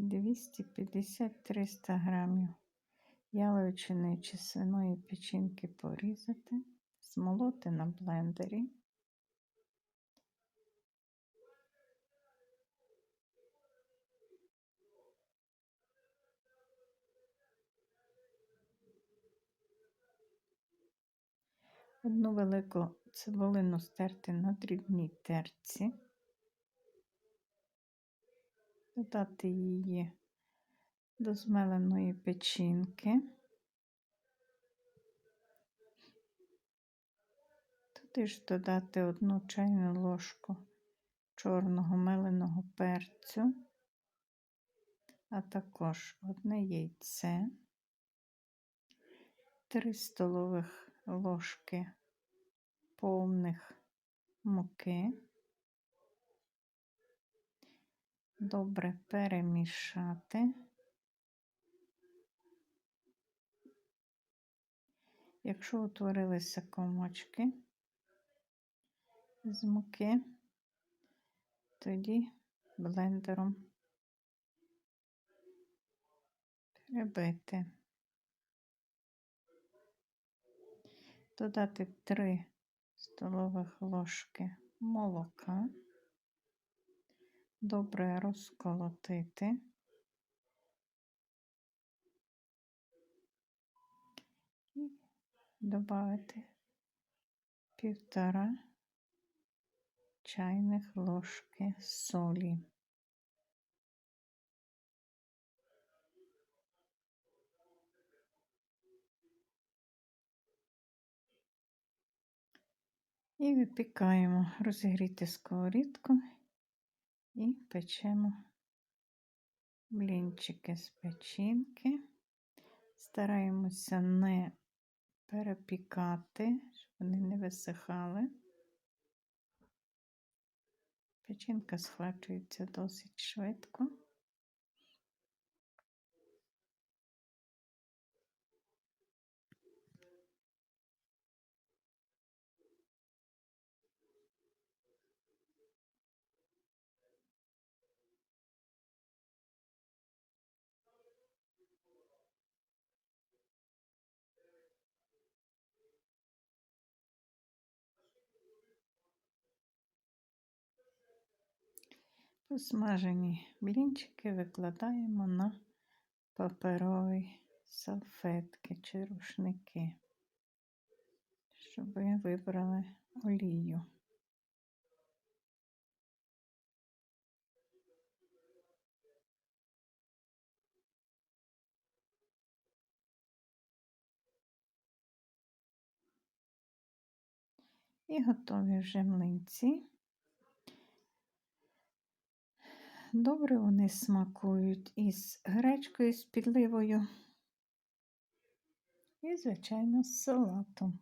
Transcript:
250-300 грамів яловичини чи свиної печінки порізати, змолоти на блендері. Одну велику цибулину стерти на дрібній терці, додати її до змеленої печінки. Туди ж додати одну чайну ложку чорного меленого перцю, а також одне яйце, 3 столових ложки повних муки. Добре перемішати. Якщо утворилися комочки з муки, тоді блендером перебити. додати 3 столових ложки молока, добре розколотити. І додати півтора чайних ложки солі. І випікаємо розігріти сковорідку і печемо блінчики з печінки. Стараємося не перепікати, щоб вони не висихали. Печінка схвачується досить швидко. Посмажені блінчики викладаємо на паперові салфетки чи рушники, щоб ви вибрали олію. І готові вже млинці. Добре вони смакують із гречкою з підливою і, звичайно, з салатом.